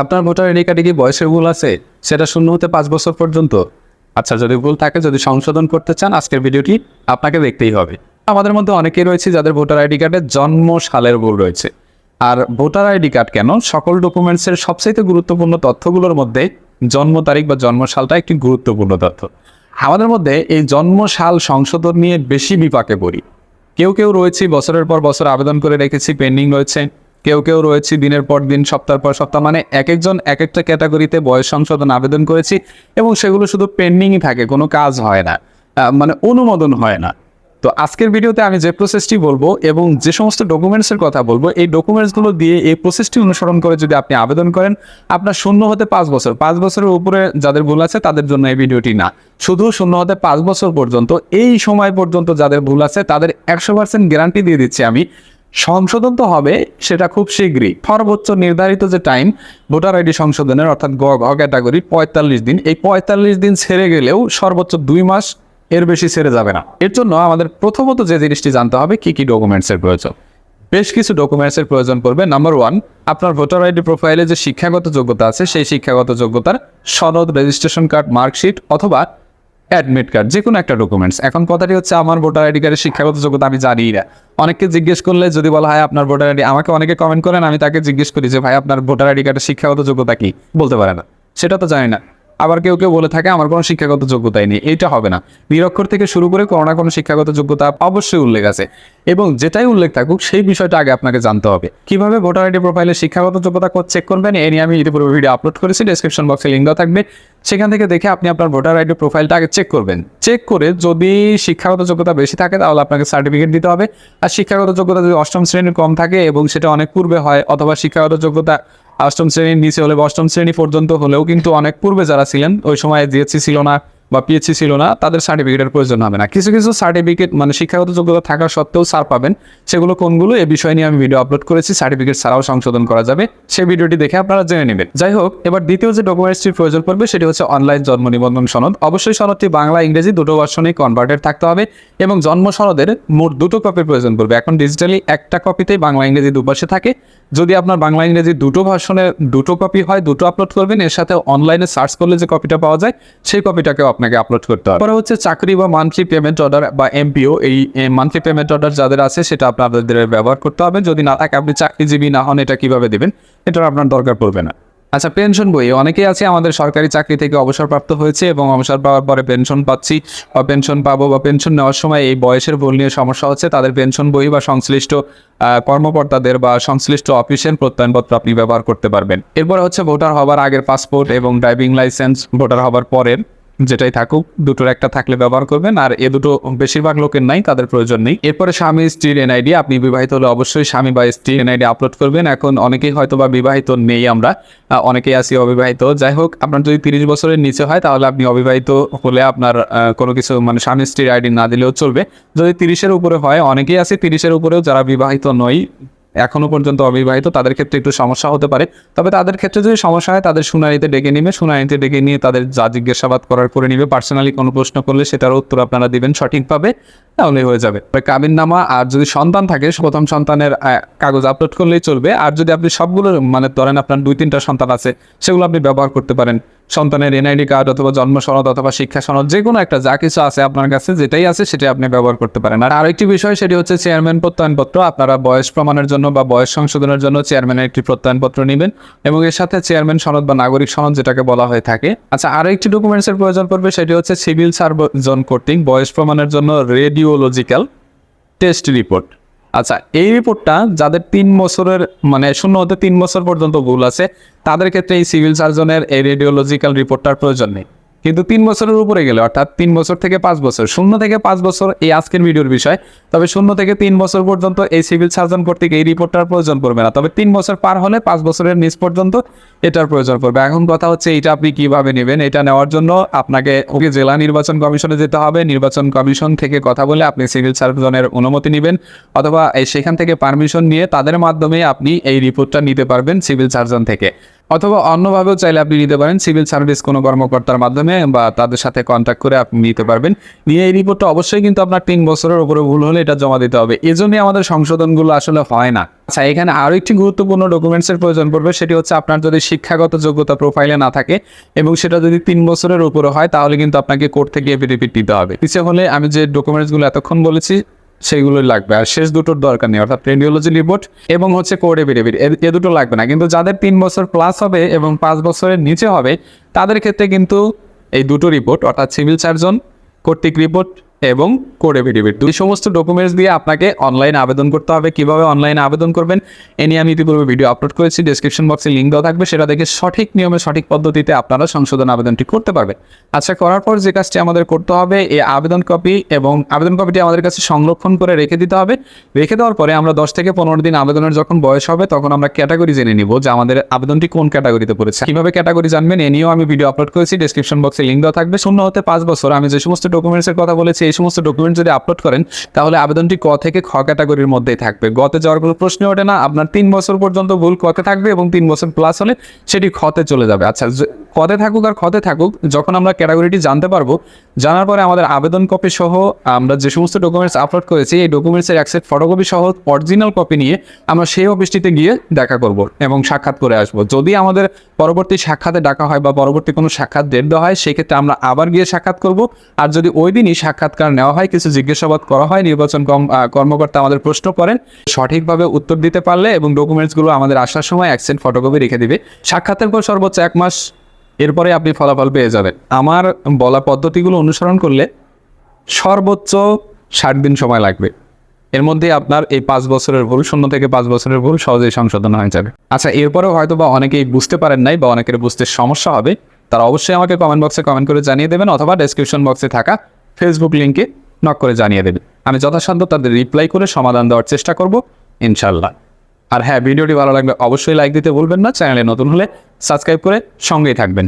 আপনার voter ID কার্ডে কি বয়সের ভুল আছে? সেটা শূন্য হতে পাঁচ বছর পর্যন্ত। আচ্ছা যদি ভুল থাকে, যদি সংশোধন করতে চান, আজকের ভিডিওটি আপনাকে দেখতেই হবে। আমাদের মধ্যে অনেকেই রয়েছে যাদের ভোটার আইডি কার্ডে জন্ম সালের ভুল রয়েছে। আর ভোটার আইডি কার্ড কেন? সকল ডকুমেন্টসের সবচাইতে গুরুত্বপূর্ণ তথ্যগুলোর মধ্যে জন্ম তারিখ বা জন্ম সালটা একটি গুরুত্বপূর্ণ তথ্য। আমাদের মধ্যে এই জন্ম সাল সংশোধন নিয়ে বেশি বিপাকে পড়ি। কেউ কেউ রয়েছে, বছরের পর বছর আবেদন করে রেখেছি, পেন্ডিং রয়েছে। কেউ কেউ রয়েছে দিনের পর দিন সপ্তাহের পর সপ্তাহ মানে এক একজন এক একটা ক্যাটাগরিতে বয়স সংশোধন আবেদন করেছি এবং সেগুলো শুধু পেন্ডিংই থাকে, কোনো কাজ হয় না মানে অনুমোদন হয় না। তো আজকের ভিডিওতে আমি যে প্রসেসটি বলব এবং যে সমস্ত ডকুমেন্টসের কথা বলব, এই ডকুমেন্টসগুলো দিয়ে এই প্রসেসটি অনুসরণ করে যদি আপনি আবেদন করেন, আপনার শূন্য হতে পাঁচ বছর, পাঁচ বছরের উপরে যাদের ভুল আছে তাদের জন্য এই ভিডিওটি না, শুধু শূন্য হতে পাঁচ বছর পর্যন্ত, এই সময় পর্যন্ত যাদের ভুল আছে তাদের একশো পার্সেন্ট গ্যারান্টি দিয়ে দিচ্ছি আমি সংশোধন তো হবে, সেটা খুব শীঘ্রই। সর্বোচ্চ নির্ধারিত যে টাইম ভোটার আইডি সংশোধনের, অর্থাৎ গ ঘ ক্যাটাগরি পঁয়তাল্লিশ দিন। এই পঁয়তাল্লিশ দিন ছেড়ে গেলেও সর্বোচ্চ দুই মাস এর বেশি ছেড়ে যাবে না। এর জন্য আমাদের প্রথমত যে জিনিসটি জানতে হবে, কি কি ডকুমেন্টসের প্রয়োজন। বেশ কিছু ডকুমেন্টসের প্রয়োজন পড়বে। নাম্বার ওয়ান আপনার ভোটার আইডি প্রোফাইলে যে শিক্ষাগত যোগ্যতা আছে, সেই শিক্ষাগত যোগ্যতার সনদ রেজিস্ট্রেশন কার্ড মার্কশিট অথবা অ্যাডমিট কার্ড যে কোনো একটা ডকুমেন্টস এখন কথাটি হচ্ছে, আমার ভোটার আইডি কার্ডের শিক্ষাগত যোগ্যতা আমি জানি না। অনেককে জিজ্ঞেস করলে যদি বলা হয় আপনার ভোটার আইডি আমাকে অনেকে কমেন্ট করেন, আমি তাকে জিজ্ঞেস করি যে, ভাই, আপনার ভোটার আইডি কার্ডের শিক্ষাগত যোগ্যতা কি? বলতে পারে না। সেটা তো জানি না। আবার কেউ কেউ বলে থাকে, আমার কোনো শিক্ষাগত যোগ্যতাই নেই। এইটা হবে না। নিরক্ষর থেকে শুরু করে কোনো না কোনো শিক্ষাগত যোগ্যতা অবশ্যই উল্লেখ আছে। এবং যেটাই উল্লেখ থাকুক, সেই বিষয়টা আগে আপনাকে জানতে হবে। কীভাবে ভোটার আইডি প্রোফাইলে শিক্ষাগত যোগ্যতা চেক করবেন, এ নিয়ে আমি ইতিপূর্বে ভিডিও আপলোড করেছি ডেসক্রিপশন বক্সে লিঙ্ক দেওয়া থাকবে। সেখান থেকে দেখে আপনি আপনার ভোটার আইডি প্রোফাইলটা আগে চেক করবেন। চেক করে যদি শিক্ষাগত যোগ্যতা বেশি থাকে, তাহলে আপনাকে সার্টিফিকেট দিতে হবে। আর শিক্ষাগত যোগ্যতা যদি অষ্টম শ্রেণির কম থাকে এবং সেটা অনেক পূর্বে হয়, অথবা শিক্ষাগত যোগ্যতা অষ্টম শ্রেণির নিচে হলে বা অষ্টম শ্রেণি পর্যন্ত হলেও কিন্তু অনেক পূর্বে যারা ছিলেন, ওই সময় জিএসসি ছিল না। বা পিএইচসি ছিল না, তাদের সার্টিফিকেটের প্রয়োজন হবে না। কিছু কিছু সার্টিফিকেট মানে শিক্ষাগত যোগ্যতা থাকা সত্ত্বেও স্যার পাবেন। সেগুলো কোনগুলো এ বিষয় নিয়ে আমি ভিডিও আপলোড করেছি সার্টিফিকেট ছাড়াও সংশোধন করা যাবে। সেই ভিডিওটি দেখে আপনারা জেনে নেবেন। যাই হোক, এবার দ্বিতীয় যে ডকুমেন্টসটির প্রয়োজন পড়বে সেটি হচ্ছে অনলাইন জন্ম নিবন্ধন সনদ। অবশ্যই সনদটি বাংলা, ইংরেজি দুটো ভার্সনেই কনভার্টেড থাকতে হবে এবং জন্ম সনদের মোট দুটো কপির প্রয়োজন পড়বে। এখন ডিজিটালি একটা কপিতেই বাংলা, ইংরেজি দুপাশে থাকে। যদি আপনার বাংলা, ইংরেজি দুটো ভার্সনে দুটো কপি হয়, দুটো আপলোড করবেন, এর সাথে অনলাইনে সার্চ করলে যে কপিটা পাওয়া যায়, সেই কপিটাকেও আপনাকে আপলোড করতে হবে। পরে হচ্ছে চাকরি বা মান্থলি পেমেন্ট অর্ডার বা এমপিও এই মান্থলি পেমেন্ট অর্ডার যাদের আছে, সেটা আপনাদের ব্যবহার করতে হবে। যদি না থাকে, আপনি চাকরিজীবী না হন, এটা কীভাবে দেবেন, এটার আপনার দরকার পড়বে না। আচ্ছা পেনশন বই, অনেকেই আছে আমাদের সরকারি চাকরি থেকে অবসরপ্রাপ্ত হয়েছে এবং অবসর পাওয়ার পরে পেনশন পাচ্ছি বা পেনশন পাবো বা পেনশন নেওয়ার সময় এই বয়সের ভুল নিয়ে সমস্যা হচ্ছে, তাদের পেনশন বই বা সংশ্লিষ্ট কর্মকর্তাদের বা সংশ্লিষ্ট অফিসের প্রত্যয়নপত্র আপনি ব্যবহার করতে পারবেন। এরপরে হচ্ছে ভোটার হবার আগের পাসপোর্ট এবং ড্রাইভিং লাইসেন্স ভোটার হবার পরের যেটাই থাকুক, দুটোর একটা থাকলে ব্যবহার করবেন, আর এ দুটো বেশিরভাগ লোকের নাই, তাদের প্রয়োজন নেই। এরপরে স্বামী স্ত্রীর এনআইডি আপনি বিবাহিত হলে অবশ্যই স্বামী বা স্ত্রীর এনআইডি আপলোড করবেন। এখন অনেকেই হয়তো বা বিবাহিত নেই আমরা অনেকেই আছি অবিবাহিত। যাই হোক, আপনার যদি তিরিশ বছরের নিচে হয়, তাহলে আপনি অবিবাহিত হলে আপনার কোনো কিছু মানে স্বামী স্ত্রীর আইডি না দিলেও চলবে। যদি তিরিশের উপরে হয়, অনেকেই আছে তিরিশের উপরেও যারা বিবাহিত নয় এখনও পর্যন্ত অবিবাহিত, তাদের ক্ষেত্রে একটু সমস্যা হতে পারে। তবে তাদের ক্ষেত্রে যদি সমস্যা হয়, তাদের শুনানিতে ডেকে নিবে। শুনানিতে ডেকে নিয়ে তাদের যা জিজ্ঞাসাবাদ করার করে নিবে। পার্সোনালি কোনো প্রশ্ন করলে সেটার উত্তর আপনারা দিবেন সঠিকভাবে, তাহলেই হয়ে যাবে। কাবিন নামা আর যদি সন্তান থাকে, প্রথম সন্তানের কাগজ আপলোড করলেই চলবে। আর যদি আপনি সবগুলো মানে ধরেন আপনার দুই তিনটা সন্তান আছে, সেগুলো আপনি ব্যবহার করতে পারেন। সন্তানের এনআইডি কার্ড অথবা জন্ম সনদ অথবা শিক্ষা সনদ যে কোনো একটা যা কিছু আছে আপনার কাছে, যেটাই আছে সেটাই আপনি ব্যবহার করতে পারেন। আর আরেকটি বিষয় সেটি হচ্ছে চেয়ারম্যান প্রত্যয়নপত্র। আপনারা বয়স প্রমাণের জন্য বা বয়স সংশোধনের জন্য চেয়ারম্যানের একটি প্রত্যয়নপত্র নেবেন এবং এর সাথে চেয়ারম্যান সনদ বা নাগরিক সনদ যেটাকে বলা হয়ে থাকে। আচ্ছা আরও একটি ডকুমেন্টসের প্রয়োজন পড়বে, সেটি হচ্ছে সিভিল সার্জন কর্তৃক বয়স প্রমাণের জন্য রেডিওলজিক্যাল টেস্ট রিপোর্ট আচ্ছা এই রিপোর্টটা যাদের তিন বছরের মানে শূন্য হতে তিন বছর পর্যন্ত ভুল আছে, তাদের ক্ষেত্রে এই সিভিল সার্জনের এই রেডিওলজিক্যাল রিপোর্টটার প্রয়োজন নেই। কিন্তু তিন বছরের উপরে গেলে, অর্থাৎ তিন বছর থেকে পাঁচ বছর, শূন্য থেকে পাঁচ বছর এই আজকের ভিডিওর বিষয়। তবে শূন্য থেকে তিন বছর পর্যন্ত এই সিভিল সার্জন কর্তৃক এই রিপোর্টটার প্রয়োজন পড়বে না। তবে তিন বছর পার হলে পাঁচ বছরের নিচ পর্যন্ত এটার প্রয়োজন পড়বে। এখন কথা হচ্ছে এটা আপনি কীভাবে নেবেন? এটা নেওয়ার জন্য আপনাকে ওকে জেলা নির্বাচন কমিশনে যেতে হবে। নির্বাচন কমিশন থেকে কথা বলে আপনি সিভিল সার্জনের অনুমতি নেবেন, অথবা সেখান থেকে পারমিশন নিয়ে তাদের মাধ্যমে আপনি এই রিপোর্টটা নিতে পারবেন সিভিল সার্জন থেকে। অথবা অন্যভাবেও চাইলে আপনি নিতে পারেন। সিভিল সার্ভিস কোনো কর্মকর্তার মাধ্যমে বা তাদের সাথে কন্ট্যাক্ট করে আপনি নিতে পারবেন। নিয়ে এই রিপোর্টটা অবশ্যই কিন্তু আপনার তিন বছরের উপরে ভুল হলে এটা জমা দিতে হবে। এজন্যই আমাদের সংশোধনগুলো আসলে হয় না। আচ্ছা এখানে আরও একটি গুরুত্বপূর্ণ ডকুমেন্টসের প্রয়োজন পড়বে। সেটি হচ্ছে আপনার যদি শিক্ষাগত যোগ্যতা প্রোফাইলে না থাকে এবং সেটা যদি তিন বছরের উপরে হয়, তাহলে কিন্তু আপনাকে কোর্ট থেকে এফিডেভিট দিতে হবে। পিছিয়ে হলে আমি যে ডকুমেন্টসগুলো এতক্ষণ বলেছি সেইগুলোই লাগবে। আর শেষ দুটোর দরকার নেই, অর্থাৎ রেডিওলজি রিপোর্ট এবং হচ্ছে এভিডেভিট এ দুটো লাগবে না। কিন্তু যাদের তিন বছর প্লাস হবে এবং পাঁচ বছরের নিচে হবে, তাদের ক্ষেত্রে কিন্তু এই দুটো রিপোর্ট অর্থাৎ সিভিল সার্জন কর্তৃক রিপোর্ট এবং কোড এফিডেভিট দুই সমস্ত ডকুমেন্টস দিয়ে আপনাকে অনলাইন আবেদন করতে হবে। কীভাবে অনলাইনে আবেদন করবেন, এ নিয়ে আমি ইতিপূর্বে ভিডিও আপলোড করেছি। ডিসক্রিপশন বক্সে লিঙ্ক দেওয়া থাকবে। সেটা দেখে সঠিক নিয়মে, সঠিক পদ্ধতিতে আপনারা সংশোধন আবেদনটি করতে পারবেন। আচ্ছা করার পর যে কাজটি আমাদের করতে হবে এই আবেদন কপি এবং আবেদন কপিটি আমাদের কাছে সংরক্ষণ করে রেখে দিতে হবে। রেখে দেওয়ার পরে আমরা দশ থেকে পনেরো দিন আবেদনের যখন বয়স হবে, তখন আমরা ক্যাটাগরি জেনে নিব যে আমাদের আবেদনটি কোন ক্যাটাগরিতে পড়েছে। কীভাবে ক্যাটাগরি জানবেন, এ নিয়েও আমি ভিডিও আপলোড করেছি। ডিসক্রিপশন বক্সে লিঙ্ক দেওয়া থাকবে। শূন্য হতে পাঁচ বছর। আমি যে সমস্ত ডকুমেন্টসের কথা বলেছি এই সমস্ত ডকুমেন্ট যদি আপলোড করেন, তাহলে আবেদনটি ক থেকে খ ক্যাটাগরির মধ্যেই থাকবে। গতে যাওয়ার কোনো প্রশ্ন ওঠে না, আপনার তিন বছর পর্যন্ত ভুল কতে থাকবে এবং তিন বছর প্লাস হলে সেটি খতে চলে যাবে। আচ্ছা কতে থাকুক আর খতে থাকুক, যখন আমরা ক্যাটাগরিটি জানতে পারব, জানার পরে আমাদের আবেদন কপি সহ আমরা যে সমস্ত ডকুমেন্টস আপলোড করেছি, এই ডকুমেন্টসের অ্যাকসেপ্ট ফটোকপি সহ অরিজিনাল কপি নিয়ে আমরা সেই অফিসটিতে গিয়ে দেখা করব এবং সাক্ষাৎ করে আসব। যদি আমাদের পরবর্তী সাক্ষাতে ডাকা হয় বা পরবর্তী কোনো সাক্ষাৎ ডেট দেওয়া হয়, সেক্ষেত্রে আমরা আবার গিয়ে সাক্ষাৎ করব। আর যদি ওই দিনই সাক্ষাৎকার নেওয়া হয়, কিছু জিজ্ঞাসাবাদ করা হয়, নির্বাচন কর্মকর্তা আমাদের প্রশ্ন করেন, সঠিকভাবে উত্তর দিতে পারলে এবং ডকুমেন্টসগুলো আমাদের আসার সময় অ্যাকসেন্ট ফটোকপি রেখে দিবে। সাক্ষাতের পর সর্বোচ্চ এক মাস এরপরে আপনি ফলাফল পেয়ে যাবেন। আমার বলা পদ্ধতিগুলো অনুসরণ করলে সর্বোচ্চ ষাট দিন সময় লাগবে। এর মধ্যে আপনার এই পাঁচ বছরের ভুল, শূন্য থেকে পাঁচ বছরের ভুল সহজেই সংশোধন হয়ে যাবে। আচ্ছা এরপরেও হয়তো বা অনেকেই বুঝতে পারেন নাই বা অনেকের বুঝতে সমস্যা হবে। তারা অবশ্যই আমাকে কমেন্ট বক্সে কমেন্ট করে জানিয়ে দেবেন অথবা ডেসক্রিপশন বক্সে থাকা ফেসবুক লিঙ্কে নক করে জানিয়ে দেবেন। আমি যথাসাধ্য তাদের রিপ্লাই করে সমাধান দেওয়ার চেষ্টা করব ইনশাল্লাহ আর হ্যাঁ ভিডিওটি ভালো লাগলে অবশ্যই লাইক দিতে ভুলবেন না। চ্যানেলে নতুন হলে সাবস্ক্রাইব করে সঙ্গেই থাকবেন।